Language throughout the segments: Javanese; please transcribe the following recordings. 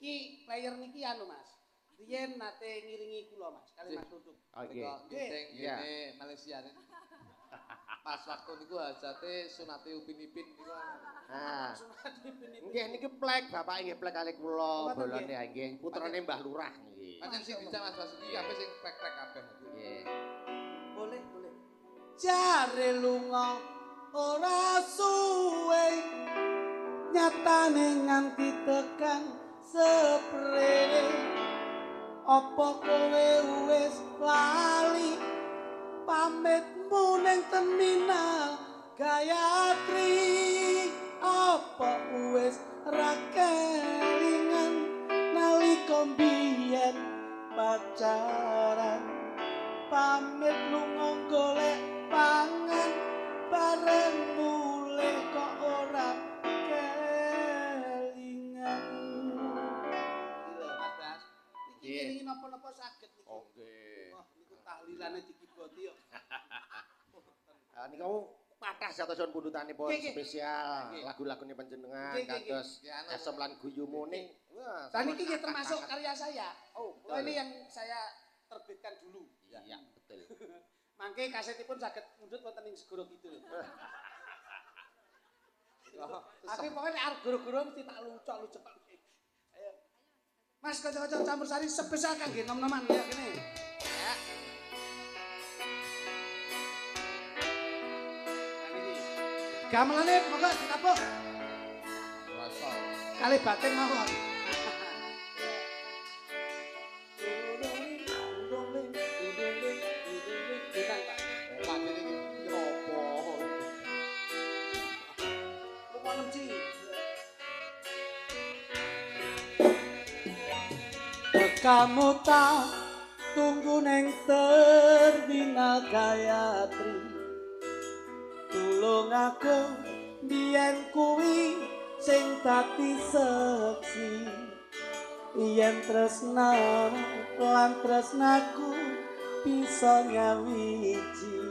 Niki player niki anu Mas. Riyen nate ngiringi kula Mas, kali Mas Duduk. Oke. Iya. ini Malaysia nih. Pas waktu niku hajate sunate Upin Ipin niku. Nah, nggih niki plek, bapak nggih plek kali kula, Ngoten bolone nggih, putrane Mbah Lurah nggih. Pancen sing dijak Mas Basuki kabeh sing prek-prek kabeh. Nggih. Boleh, boleh. Jare lunga ora suwe nyatane nganti tekan seprene apa kowe wis lali? Pamitmu ning terminal Gayatri. Apa wis ra kelingan nalika mbiyen pacaran? Pamit lunga golek napa-napa saged niki. Oke. Wah, niku tahlilane dikiboti yo. Ah niku patah Nggih, nggih. spesial Nggih. lagu-lagune panjenengan Nggih, nggih, kados nggih. Anu. Asem lan Guyumu ning. Dan ini sangat termasuk karya saya. Oh, Oh, ini yang saya terbitkan dulu. Iya, betul. Mangke kasetipun saged mundhut wonten ing segoro kidul. Tapi pokoknya arep guru-guru mesti tak lucok-lucok. Mas kanca-kanca campur sari spesial kangge nom-noman ya kene. Ya. Gamelane monggo ditabuh Rasa. kali batin mawon. Kamu tak tunggu neng terminal Gayatri Tulung aku biyen kuwi sing tati seksi. Yen tresna lan tresnaku bisa nyawiji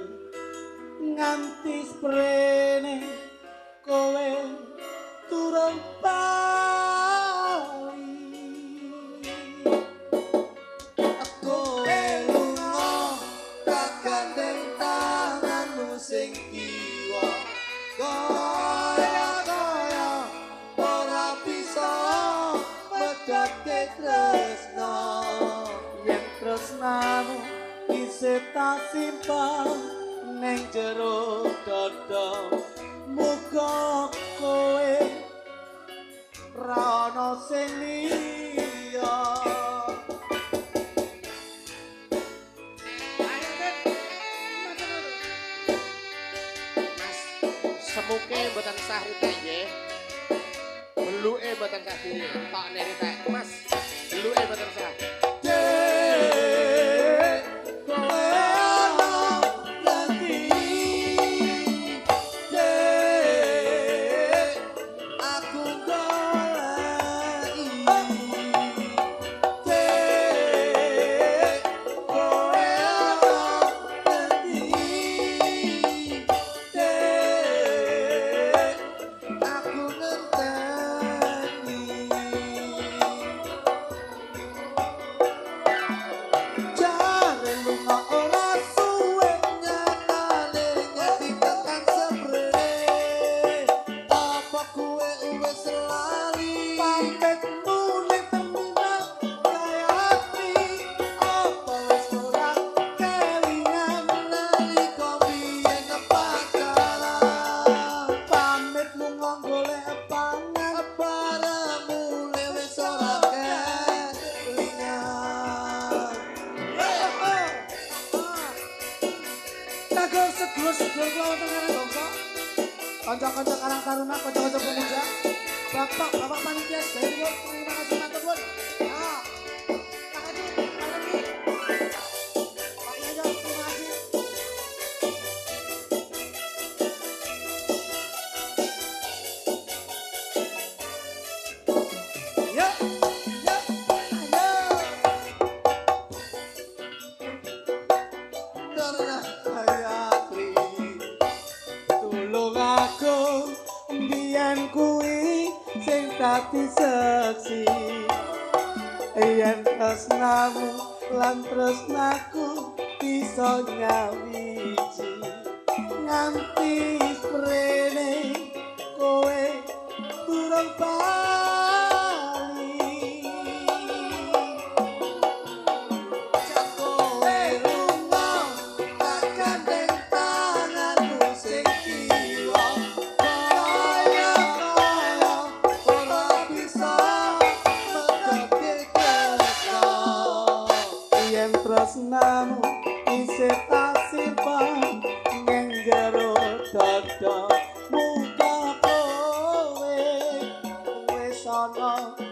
nganti sprene kowe turun bali medate tresna yen tresnamu isih tak simpan ning jero dada muga kowe ra semuke mboten sah ritek nggih. Beluke mboten sah di tok ritek. Mas, beluke mboten sah. Dek, Kanca-kanca karang taruna, kanca-kanca pemuda. Bapak, Bapak panitia niku terima sing dadi seksi yen tresnamu lan tresnaku bisa nyawiji nganti prene kowe durung pas corner